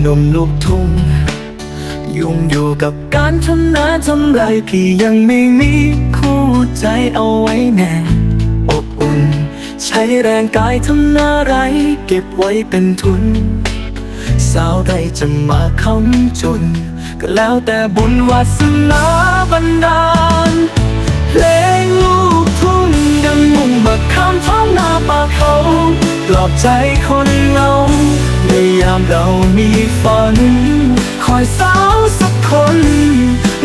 หนุ่มลูกทุ่ง ยุ่งอยู่กับการทำนาทำไรพี่ยังไม่มีคู่ใจเอาไว้แน่อบอุ่น ใช้แรงกายทำนาไร เก็บไว้เป็นทุน สาวใดจะมาค้ำจุน ก็แล้วแต่บุญวาสนาบันดาลเพลงลูกทุ่งดังมุ่งบักคำท้องนาปากเขากลอบใจคน ยามเรามีฝัน คอยสาวสักคน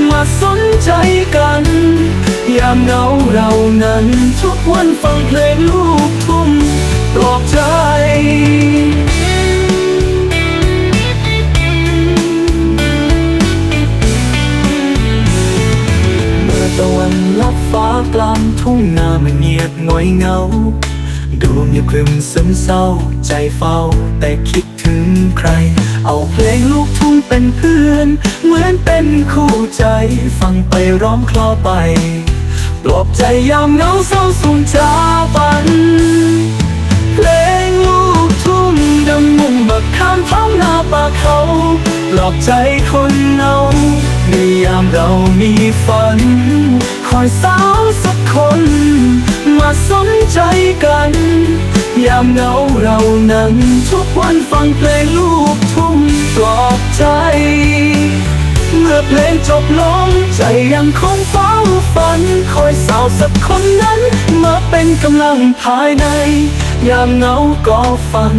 มาสนใจกัน ยามเหงาเรานั้น ทุกวันฟังเพลงลูกทุ่งปลอบใจเมื่อตะวันลับฟ้ากลางทุ่งนามันเงียบหงอยเงาดวงอย่าคลึมซึมเศร้า ใจเฝ้าแต่คิด ถึงใคร เอาเพลงลูกทุ่งเป็นเพื่อน เหมือนเป็นคู่ใจ ฟังไปร้องคลอไป ปลอบใจยามเหงาเศร้าสูญจาบัน เพลงลูกทุ่งดังมุ่งบักข้ามท้องนาป่าเขา ปลอบใจคนเหงาในยามเรามีฝัน คอยสาวสักคน มาสนใจกัน ยามเหงาเรานั้น ทุกวันฟังเพลงลูกทุ่งปลอบใจ เมื่อเพลงจบลงใจยังคงเฝ้าฝัน คอยสาวสักคนนั้น มาเป็นกำลังภายใน ยามเหงาก็ฟัง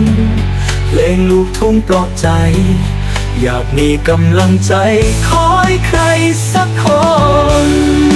เพลงลูกทุ่งปลอบใจ อยากมีกำลังใจ คอยใครสักคน